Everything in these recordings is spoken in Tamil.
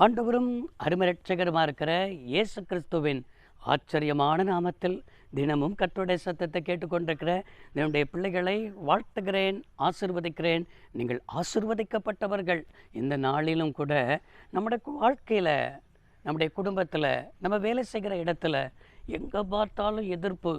ஆண்டவரும் அருமரட்சகருமா இருக்கிற இயேசு கிறிஸ்துவின் ஆச்சரியமான நாமத்தில் தினமும் கற்றுடைய சத்தத்தை கேட்டுக்கொண்டிருக்கிற என்னுடைய பிள்ளைகளை வாழ்த்துகிறேன் ஆசிர்வதிக்கிறேன். நீங்கள் ஆசிர்வதிக்கப்பட்டவர்கள். இந்த நாளிலும் கூட நம்முடைய வாழ்க்கையில் நம்முடைய குடும்பத்தில் நம்ம வேலை செய்கிற இடத்துல எங்கே பார்த்தாலும் எதிர்ப்பு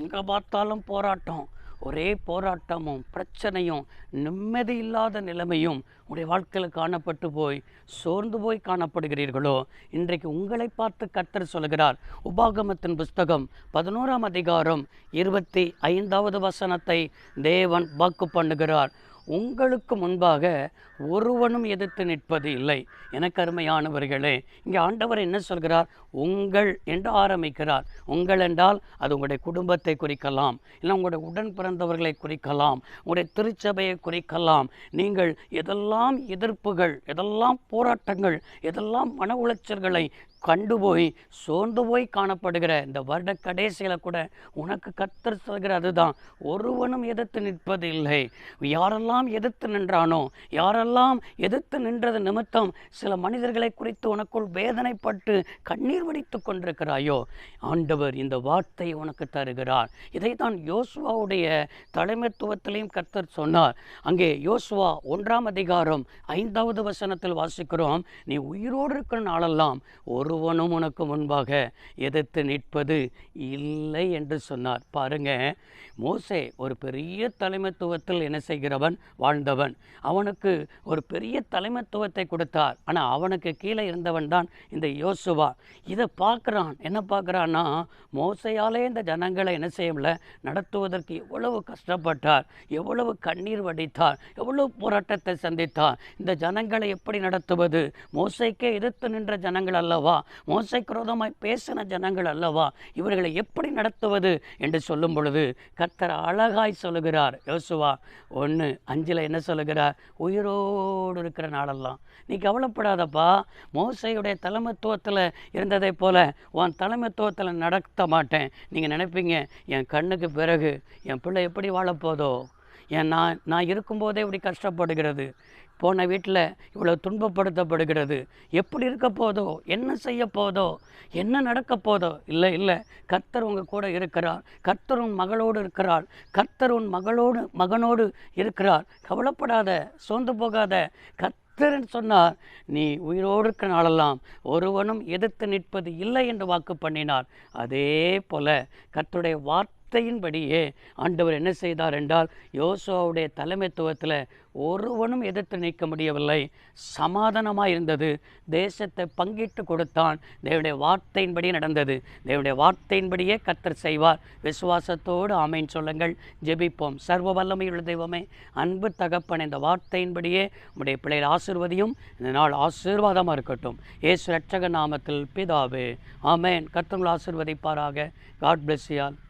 எங்கே பார்த்தாலும் போராட்டம் ஒரே போராட்டமும் பிரச்சனையும் நிம்மதி இல்லாத நிலைமையும் உடைய வாழ்க்கையில் காணப்பட்டு போய் சோர்ந்து போய் காணப்படுகிறீர்களோ? இன்றைக்கு உங்களை பார்த்து கர்த்தர் சொல்கிறார் உபாகமத்தின் புஸ்தகம் பதினோராம் அதிகாரம் இருபத்தி ஐந்தாவது வசனத்தை தேவன் வாக்கு பண்ணுகிறார். உங்களுக்கு முன்பாக ஒருவனும் எதிர்த்து நிற்பது இல்லை. எனக்கு அருமையானவர்களே இங்கே ஆண்டவர் என்ன சொல்கிறார்? உங்கள் என்று ஆரம்பிக்கிறார். உங்கள் என்றால் அது உங்களுடைய குடும்பத்தை குறிக்கலாம் இல்லை உங்களுடைய உடன் பிறந்தவர்களை குறிக்கலாம் உங்களுடைய திருச்சபையை குறிக்கலாம். நீங்கள் எதெல்லாம் எதிர்ப்புகள் எதெல்லாம் போராட்டங்கள் எதெல்லாம் மன உளைச்சல்களை கண்டு போய் சோர்ந்து போய் காணப்படுகிற இந்த வருட கடைசியில் கூட உனக்கு கத்தர் சொல்கிற அதுதான். ஒருவனும் எதிர்த்து நிற்பது இல்லை யாரெல்லாம் எதிர்த்து நின்றானோ யாரெல்லாம் எதிர்த்து நின்றது நிமித்தம் சில மனிதர்களை குறித்து உனக்குள் வேதனைப்பட்டு கண்ணீர் வடித்து கொண்டிருக்கிறாயோ ஆண்டவர் இந்த வார்த்தை உனக்கு தருகிறார். இதைத்தான் யோசுவாவுடைய தலைமைத்துவத்திலையும் கர்த்தர் சொன்னார். அங்கே யோசுவா ஒன்றாம் அதிகாரம் ஐந்தாவது வசனத்தில் வாசிக்கிறோம். நீ உயிரோடு இருக்கிற நாளெல்லாம் ஒருவனும் உனக்கு முன்பாக எதிர்த்து நிற்பது இல்லை என்று சொன்னார். பாருங்க மோசே ஒரு பெரிய தலைமைத்துவத்தில் என்ன செய்கிறவன்? வாழ்ந்தவன். அவனுக்கு ஒரு பெரிய தலைமைத்துவத்தை கொடுத்தார். ஆனால் அவனுக்கு கீழே இருந்தவன் தான் இந்த யோசுவா. இதை பார்க்குறான். என்ன பார்க்குறான்னா மோசையாலே இந்த ஜனங்களை என்ன செய்யல நடத்துவதற்கு எவ்வளவு கஷ்டப்பட்டார் எவ்வளவு கண்ணீர் வடித்தார் எவ்வளவு போராட்டத்தை சந்தித்தார். இந்த ஜனங்களை எப்படி நடத்துவது? மோசைக்கே எதிர்த்து நின்ற ஜனங்கள் அல்லவா? மோசை குரோதமாய் பேசின ஜனங்கள் அல்லவா? இவர்களை எப்படி நடத்துவது? என்று சொல்லும் பொழுது கத்தர் அழகாய் சொல்லுகிறார். யோசுவா ஒன்று அஞ்சில் என்ன சொல்லுகிறார்? உயிரோடு இருக்கிற நாளெல்லாம். நீ கவலைப்படாதப்பா. மோசையுடைய தலைமைத்துவத்தில் இருந்ததை போல உன் தலைமைத்துவத்தில் நடத்த மாட்டேன். நீங்கள் நினைப்பீங்க என் கண்ணுக்கு பிறகு என் பிள்ளை எப்படி வாழப்போதோ? ஏன் நான் நான் இருக்கும்போதே இப்படி கஷ்டப்படுகிறது. போன வீட்டில் இவ்வளோ துன்பப்படுத்தப்படுகிறது. எப்படி இருக்க போதோ என்ன செய்ய போதோ என்ன நடக்க போதோ. இல்லை இல்லை கர்த்தர் உங்கள் கூட இருக்கிறார். கர்த்தர் உன் மகளோடு இருக்கிறார். கர்த்தர் உன் மகளோடு மகனோடு இருக்கிறார். கவலைப்படாத சோர்ந்து போகாத. கர்த்தர்ன்னு சொன்னார் நீ உயிரோடு இருக்கிற நாளெல்லாம் ஒருவனும் எதிர்த்து நிற்பது இல்லை என்று வாக்கு பண்ணினார். அதே போல கர்த்தருடைய வார்த்தையின்படியே ஆண்டவர் என்ன செய்தார் என்றால் யோசுவாவுடைய தலைமைத்துவத்தில் ஒருவனும் எதிர்த்து நிற்க முடியவில்லை. சமாதானமாக இருந்தது. தேசத்தை பங்கிட்டு கொடுத்தான். தேவனுடைய வார்த்தையின்படி நடந்தது. தேவனுடைய வார்த்தையின்படியே கத்தர் செய்வார். விசுவாசத்தோடு ஆமைன்னு சொல்லுங்கள். ஜெபிப்போம். சர்வ வல்லமையுள்ள தெய்வமே அன்பு தகப்பன் இந்த வார்த்தையின்படியே உடைய பிள்ளைகள் ஆசிர்வதியும் இந்த நாள் ஆசீர்வாதமாக இருக்கட்டும். ஏசு ரட்சக நாமத்தில் பிதாவே ஆமேன். கர்த்தங்கள் ஆசிர்வதிப்பாராக. காட் பிளஸ் யால்